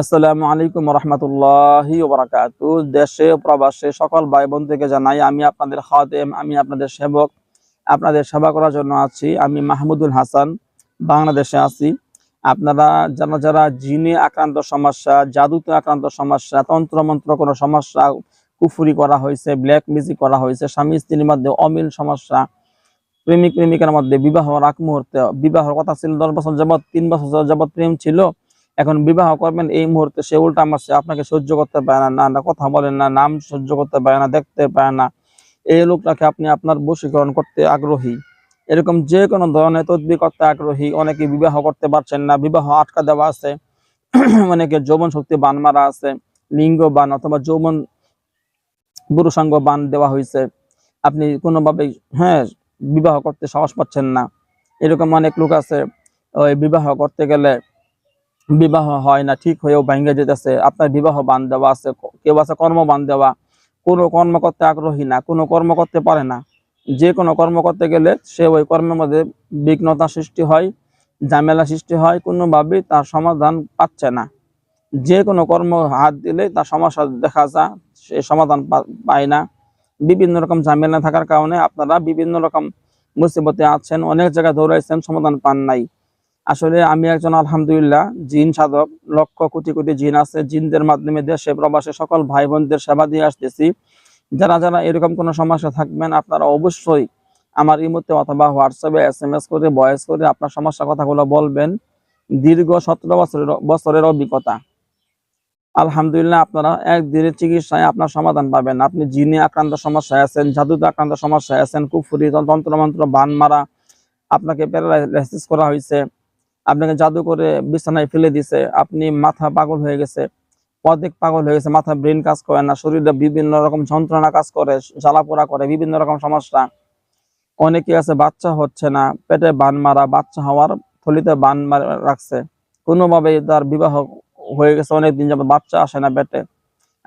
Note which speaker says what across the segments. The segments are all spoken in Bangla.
Speaker 1: আসসালামু আলাইকুম রহমতুল্লাহি ওবরাকাতু। দেশে, প্রবাসে সকল ভাই বোন থেকে জানাই আমি আপনাদের খাদেম, আমি আপনাদের সেবক, আপনাদের সেবা করার জন্য আছি। আমি মাহমুদুল হাসান, বাংলাদেশে আছি। আপনারা যারা যারা জিনে আক্রান্ত সমস্যা, জাদুতে আক্রান্ত সমস্যা, তন্ত্রমন্ত্র কোনো সমস্যা, কুফুরি করা হয়েছে ব্ল্যাক মিউজিক করা হয়েছে, স্বামী স্ত্রীর মধ্যে অমিল সমস্যা প্রেমিক প্রেমিকার মধ্যে বিবাহ আগ মুহূর্তে বিবাহের কথা ছিল, দশ বছর যাবৎ, তিন বছর যাবৎ প্রেম ছিল এখন বিবাহ করবেন, এই মুহূর্তে সে উল্টা মাসে আপনাকে সহ্য করতে পারে না না, কথা বলেন না, নাম সহ্য করতে পারে না, দেখতে পারে না। এই লোকটাকে আপনি আপনার বশীকরণ করতে আগ্রহী। এরকম যে কোনো ধরনের তদবির করতে আগ্রহী। অনেকে বিবাহ করতে পারছেন না, বিবাহ আটকা দেওয়া আছে। অনেকে যৌবন শক্তি বান মারা আছে, লিঙ্গ বান অথবা যৌবন পুরুষাঙ্গ বান দেওয়া হয়েছে। আপনি কোনোভাবেই হ্যাঁ বিবাহ করতে সাহস পাচ্ছেন না। এরকম অনেক লোক আছে, ওই বিবাহ করতে গেলে বিবাহ হয় না, ঠিক হয়েও ভেঙে যেতেছে। আপনার বিবাহ বান দেওয়া আছে, কেউ আছে কর্ম বান দেওয়া কোনো কর্ম করতে আগ্রহী না, কোনো কর্ম করতে পারে না। যে কোনো কর্ম করতে গেলে সে ওই কর্মের মধ্যে বিঘ্নতা সৃষ্টি হয়, ঝামেলা সৃষ্টি হয়, কোনোভাবেই তার সমাধান পাচ্ছে না। যে কোনো কর্ম হাত দিলে তার সমস্যা দেখা যায়, সে সমাধান পায় না। বিভিন্ন রকম ঝামেলা থাকার কারণে আপনারা বিভিন্ন রকম মুসিবতে আছেন, অনেক জায়গায় দৌড়াইছেন, সমাধান পান নাই। আসলে আমি একজন আলহামদুলিল্লাহ জিন সাধক, লক্ষ কোটি কোটি জিন আছে, জিনদের মাধ্যমে দেশে প্রবাসে সকল ভাই বোনদের সেবা দিয়ে আসতেছি। যারা যারা এরকম কোনো সমস্যা থাকবেন, আপনারা অবশ্যই আমার ইমোতে অথবা হোয়াটসঅ্যাপে এস এম এস করে, ভয়েস করে আপনার সমস্যা কথাগুলো বলবেন। দীর্ঘ সতেরো বছরের বছরের অভিজ্ঞতা। আলহামদুলিল্লাহ আপনারা একদিনের চিকিৎসায় আপনার সমাধান পাবেন। আপনি জিনে আক্রান্ত সমস্যায় আছেন, জাদুতে আক্রান্ত সমস্যায় আছেন, কুফুরি তন্ত্রমন্ত্র বান মারা, আপনাকে প্যারালাইসিস করা হয়েছে। আপনাকে জাদু করে বিছানায় ফেলে দিছে, আপনি মাথা পাগল হয়ে গেছে, অর্ধেক পাগল হয়ে গেছে, মাথা ব্রেন কাজ করে না, শরীরে বিভিন্ন রকম যন্ত্রণা কাজ করে, জ্বালাপোড়া করে, বিভিন্ন রকম সমস্যা। অনেকে আছে, বাচ্চা হচ্ছে না, পেটে বান মারা, বাচ্চা হওয়ার থলিতে বান মারা, রাখছে। কোনোভাবে তার বিবাহ হয়ে গেছে, অনেকদিন যাবে বাচ্চা আসে না পেটে।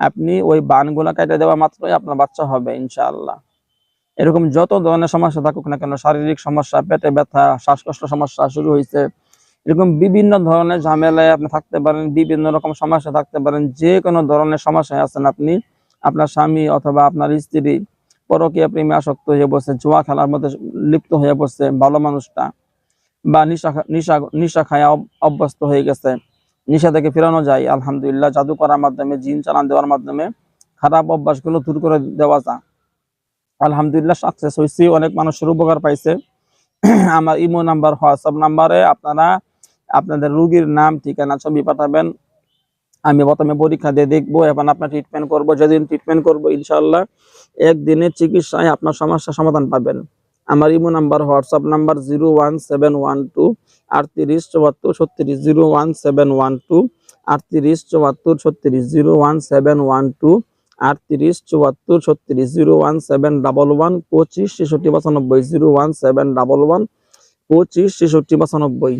Speaker 1: আপনি ওই বানগুলা কেটে দেওয়া মাত্রই আপনার বাচ্চা হবে, ইনশাআল্লাহ। এরকম যত ধরনের সমস্যা থাকুক না কেন, শারীরিক সমস্যা, পেটে ব্যথা, শ্বাসকষ্ট সমস্যা শুরু হয়েছে এরকম বিভিন্ন ধরনের ঝামেলায় আপনি থাকতে পারেন, বিভিন্ন রকম সমস্যা থাকতে পারেন, যে কোনো ধরনের সমস্যায় আছেন আপনি, আপনার স্বামী অথবা আপনার স্ত্রী পরকীয়া প্রেমে আসক্ত হয়ে পড়ছে, জুয়া খেলার মধ্যে লিপ্ত হয়ে পড়ছে, ভালো মানুষটা বা নিশা নিশা নিশা খায় অভ্যস্ত হয়ে গেছে, নিশা থেকে ফেরানো যায়, আলহামদুলিল্লাহ জাদু করার মাধ্যমে, জিন চালান দেওয়ার মাধ্যমে খারাপ অভ্যাসগুলো দূর করে দেওয়া যায় আলহামদুলিল্লাহ সাকসেস হয়েছি, অনেক মানুষের উপকার পাইছে। আমার ইমো নাম্বার, হোয়াটসঅ্যাপ নাম্বারে আপনারা আপনাদের রুগীর নাম, ঠিকানা, ছবি পাঠাবেন। আমি প্রথমে পরীক্ষা দিয়ে দেখব, এখন আপনার ট্রিটমেন্ট করব, যেদিন ট্রিটমেন্ট করব ইনশাল্লাহ একদিনের চিকিৎসায় আপনার সমস্যা সমাধান পাবেন। আমার imo number, WhatsApp number, zero one seven one two আটত্রিশ চুয়াত্তর ছত্রিশ zero one seven one two, আটত্রিশ চুয়াত্তর ছত্রিশ zero one seven one two, আটত্রিশ চুয়াত্তর ছত্রিশ zero one seven, double one, পঁচিশ ছেষট্টি পঁচানব্বই zero one seven double one পঁচিশ ছেষট্টি পঁচানব্বই।